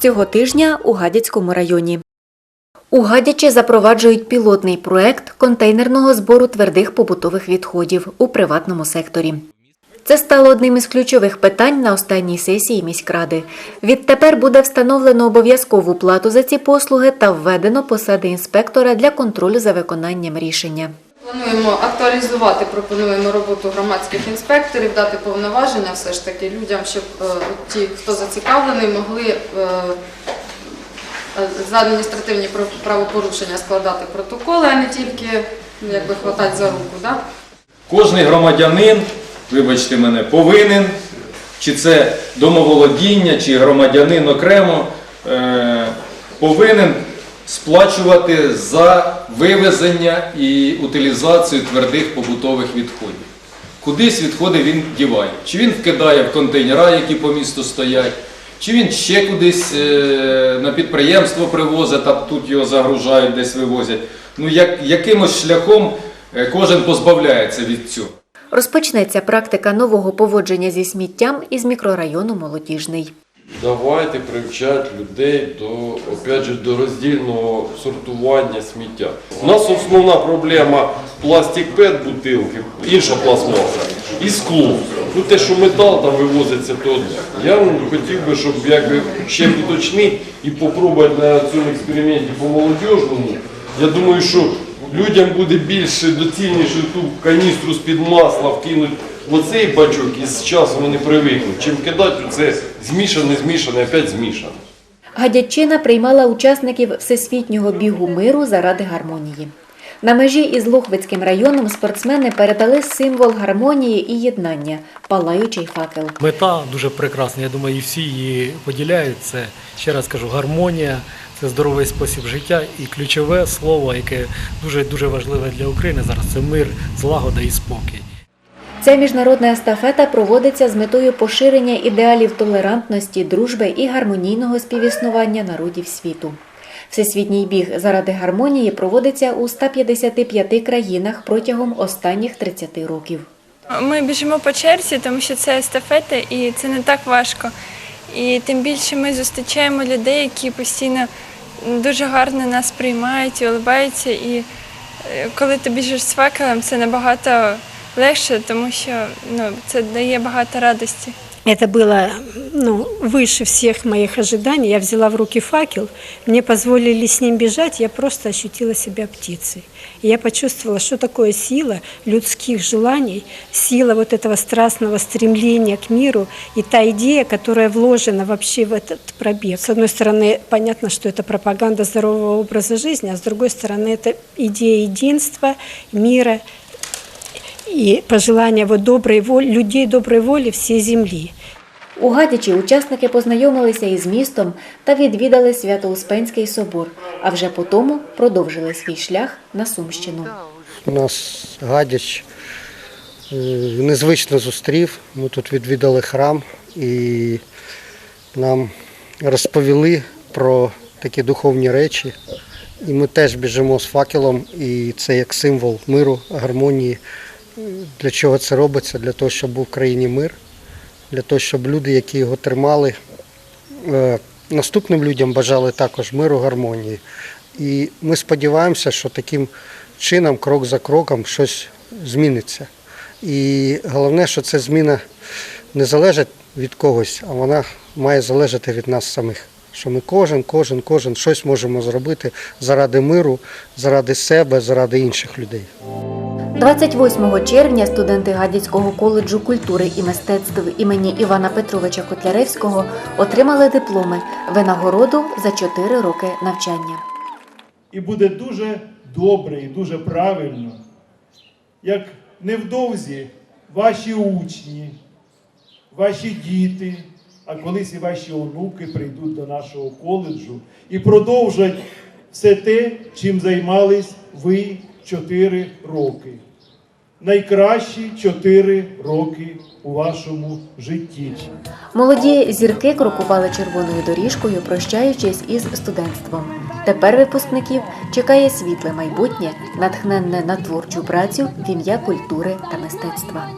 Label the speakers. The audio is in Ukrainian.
Speaker 1: цього тижня у Гадяцькому районі. У Гадячі запроваджують пілотний проект контейнерного збору твердих побутових відходів у приватному секторі. Це стало одним із ключових питань на останній сесії міськради. Відтепер буде встановлено обов'язкову плату за ці послуги та введено посади інспектора для контролю за виконанням рішення.
Speaker 2: Плануємо актуалізувати, пропонуємо роботу громадських інспекторів, дати повноваження все ж таки людям, щоб е, ті, хто зацікавлений, могли е, е, за адміністративні прав- правопорушення складати протоколи, а не тільки ну, якби хватати за руку. Да?
Speaker 3: Кожний громадянин, вибачте мене, повинен, чи це домоволодіння, чи громадянин окремо, повинен сплачувати за вивезення і утилізацію твердих побутових відходів. Кудись відходи він діває. Чи він вкидає в контейнера, які по місту стоять, чи він ще кудись е, на підприємство привозить, а тут його загружають, десь вивозять. Ну, як, якимось шляхом е, кожен позбавляється від цього.
Speaker 1: Розпочнеться практика нового поводження зі сміттям із мікрорайону Молодіжний.
Speaker 4: Давайте привчати людей до, опять же, до роздільного сортування сміття. У нас основна проблема пластик пет бутилки, інша пластмаса і скло. Ну те, що метал там вивозиться, то. Я ну, хотів би, щоб якби ще уточнити і попробувати на цьому експерименті по молодіжному. Я думаю, що людям буде більше доцільніше ту каністру з-під масла вкинути оцей бачок і з часом вони привикнуть. Чим кидати це змішане, змішане, опять змішане.
Speaker 1: Гадячина приймала учасників Всесвітнього бігу миру заради гармонії. На межі із Лохвицьким районом спортсмени передали символ гармонії і єднання палаючий факел.
Speaker 5: Мета дуже прекрасна. Я думаю, і всі її поділяють. Це ще раз кажу, гармонія, це здоровий спосіб життя. І ключове слово, яке дуже дуже важливе для України зараз це мир, злагода і спокій.
Speaker 1: Ця міжнародна естафета проводиться з метою поширення ідеалів толерантності, дружби і гармонійного співіснування народів світу. Всесвітній біг заради гармонії проводиться у 155 країнах протягом останніх 30 років.
Speaker 6: Ми біжимо по черзі, тому що це естафета і це не так важко. І тим більше ми зустрічаємо людей, які постійно дуже гарно нас приймають і улибаються. І е, коли ти біжиш з факелом, це набагато легше, тому що ну, це дає багато радості.
Speaker 7: Это было ну, выше всех моих ожиданий. Я взяла в руки факел, мне позволили с ним бежать, я просто ощутила себя птицей. И я почувствовала, что такое сила людских желаний, сила вот этого страстного стремления к миру и та идея, которая вложена вообще в этот пробег. С одной стороны, понятно, что это пропаганда здорового образа жизни, а с другой стороны, это идея единства, мира и пожелание вот доброй воли, людей доброй воли всей земли.
Speaker 1: У Гадячі учасники познайомилися із містом та відвідали Свято-Успенський собор, а вже потому продовжили свій шлях на Сумщину.
Speaker 8: У нас Гадяч е, незвично зустрів. Ми тут відвідали храм і нам розповіли про такі духовні речі. І ми теж біжимо з факелом, і це як символ миру, гармонії. Для чого це робиться? Для того, щоб був в країні мир, для того, щоб люди, які його тримали, е, наступним людям бажали також миру, гармонії. І ми сподіваємося, що таким чином, крок за кроком, щось зміниться. І головне, що ця зміна не залежить від когось, а вона має залежати від нас самих. Що ми кожен, кожен, кожен щось можемо зробити заради миру, заради себе, заради інших людей.
Speaker 1: 28 червня студенти Гадяцького коледжу культури і мистецтв імені Івана Петровича Котляревського отримали дипломи винагороду за 4 роки навчання.
Speaker 9: І буде дуже добре і дуже правильно, як невдовзі ваші учні, ваші діти, а колись і ваші онуки прийдуть до нашого коледжу і продовжать все те, чим займались ви 4 роки. Найкращі чотири роки у вашому житті.
Speaker 1: Молоді зірки крокували червоною доріжкою, прощаючись із студентством. Тепер випускників чекає світле майбутнє, натхненне на творчу працю в ім'я культури та мистецтва.